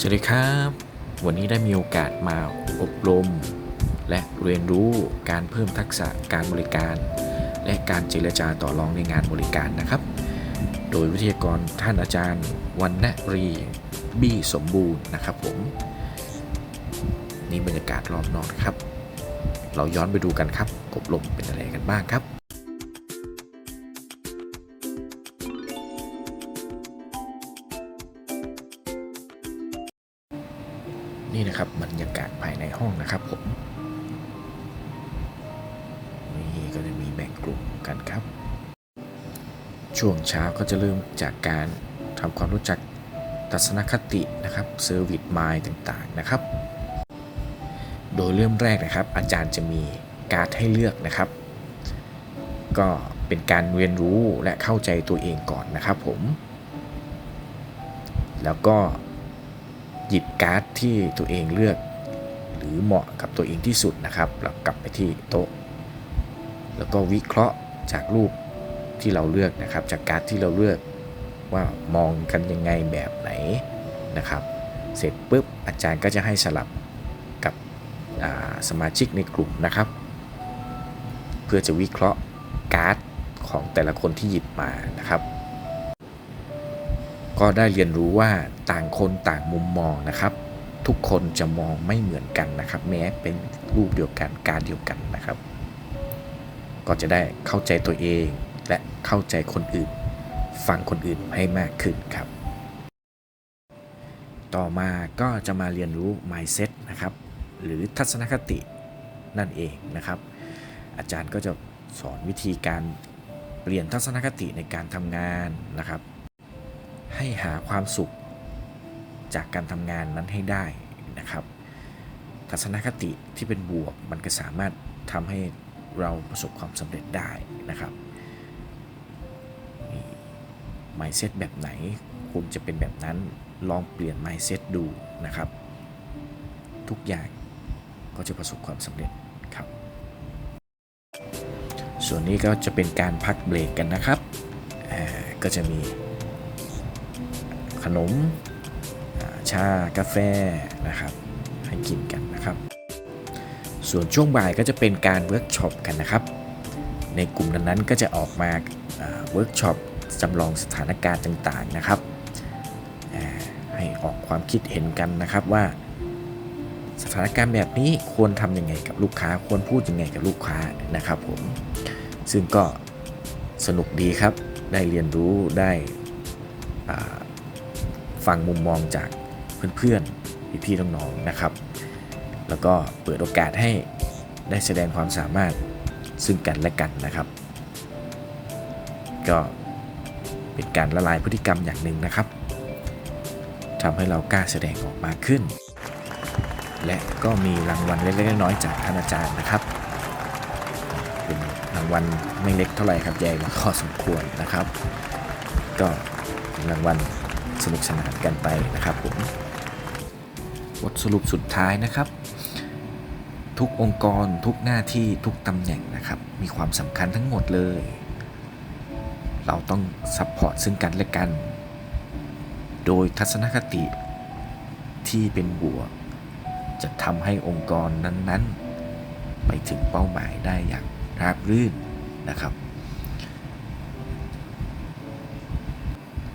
สวัสดีครับ วันนี้ได้มีโอกาสมาอบรม และเรียนรู้การเพิ่มทักษะการบริการ และการเจรจาต่อรองในงานบริการนะครับ โดยวิทยากรท่านอาจารย์วันณรีบี้สมบูรณ์นะครับผม นี่บรรยากาศรอบนอกนะครับ เราย้อนไปดูกันครับอบรมเป็นอะไรกันบ้างครับ นี่นะครับบรรยากาศภายในห้องนะครับผมนี่ก็จะมีแบ่งกลุ่มกันครับ ช่วงเช้าก็จะเริ่มจากการทำความรู้จักทัศนคตินะครับเซอร์วิสมายต่างๆนะครับ โดยเริ่มแรกนะครับ อาจารย์จะมีการ์ดให้เลือกนะครับ ก็เป็นการเรียนรู้และเข้าใจตัวเองก่อนนะครับผม แล้วก็ หยิบการ์ดที่ตัวเองเลือก หรือเหมาะกับตัวเองที่สุดนะครับแล้วกลับไปที่โต๊ะ แล้วก็วิเคราะห์จากรูปที่เราเลือกนะครับ จากการ์ดที่เราเลือกว่ามองกันยังไงแบบไหนนะครับ เสร็จปุ๊บอาจารย์ก็จะให้สลับกับสมาชิกในกลุ่มนะครับ เพื่อจะวิเคราะห์การ์ดของแต่ละคนที่หยิบมานะครับ ก็ได้เรียนรู้ว่าต่างคนต่างมุมมองนะครับ ทุกคนจะมองไม่เหมือนกันนะครับ แม้เป็นรูปเดียวกันการเดียวกันนะครับ ก็จะได้เข้าใจตัวเองและเข้าใจคนอื่น ฟังคนอื่นให้มากขึ้นครับ ต่อมาก็จะมาเรียนรู้ mindset นะครับ หรือทัศนคตินั่นเองนะครับ อาจารย์ก็จะสอนวิธีการเปลี่ยนทัศนคติในการทำงานนะครับ ให้หาความสุขจากการทำงานนั้นให้ได้นะครับ ทัศนคติที่เป็นบวกมันก็สามารถทำให้เราประสบความสำเร็จได้นะครับนี่ mindset แบบไหนคุณจะเป็นแบบนั้นลองเปลี่ยน mindset ดูนะครับ ทุกอย่างก็จะประสบความสำเร็จครับ ส่วนนี้ก็จะเป็นการพักเบรกกันนะครับก็จะมี ขนมชากาแฟนะครับให้กินกันนะครับ ส่วนช่วงบ่ายก็จะเป็นการเวิร์กช็อปกันนะครับ ในกลุ่มนั้นๆก็จะออกมาเวิร์กช็อปจำลองสถานการณ์ต่างๆนะครับ ให้ออกความคิดเห็นกันนะครับว่า สถานการณ์แบบนี้ควรทำยังไงกับลูกค้า ควรพูดยังไงกับลูกค้านะครับผมซึ่งก็สนุกดีครับได้เรียนรู้ได้ ฟังมุมมองจากเพื่อนๆพี่ๆน้องๆนะครับ แล้วก็เปิดโอกาสให้ได้แสดงความสามารถซึ่งกันและกันนะครับ ก็เป็นการละลายพฤติกรรมอย่างหนึ่งนะครับทำให้เรากล้าแสดงออกมาขึ้น และก็มีรางวัลเล็กๆน้อยๆจากท่านอาจารย์นะครับ เป็นรางวัลไม่เล็กเท่าไหร่ครับใหญ่มาพอสมควรนะครับ ก็รางวัล สนุกสนานกันไปนะครับผมบทสรุปสุดท้ายนะครับ ทุกองค์กรทุกหน้าที่ทุกตำแหน่งนะครับ มีความสำคัญทั้งหมดเลย เราต้องซัพพอร์ตซึ่งกันและกัน โดยทัศนคติที่เป็นบวก จะทำให้องค์กรนั้นๆ ไปถึงเป้าหมายได้อย่างราบรื่นนะครับ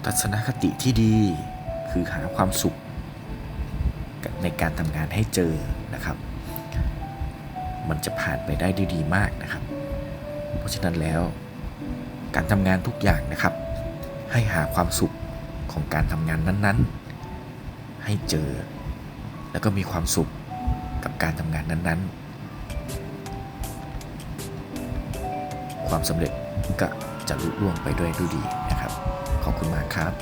ทัศนคติที่ดีคือหาความสุขในการทำงานให้เจอนะครับ มันจะผ่านไปได้ดีมากนะครับ เพราะฉะนั้นแล้ว การทำงานทุกอย่างนะครับ ให้หาความสุขของการทำงานนั้นๆ ให้เจอ แล้วก็มีความสุขกับการทำงานนั้น ๆ ความสำเร็จก็จะลุล่วงไปด้วยด้วยดีนะครับ ขอบคุณมากครับ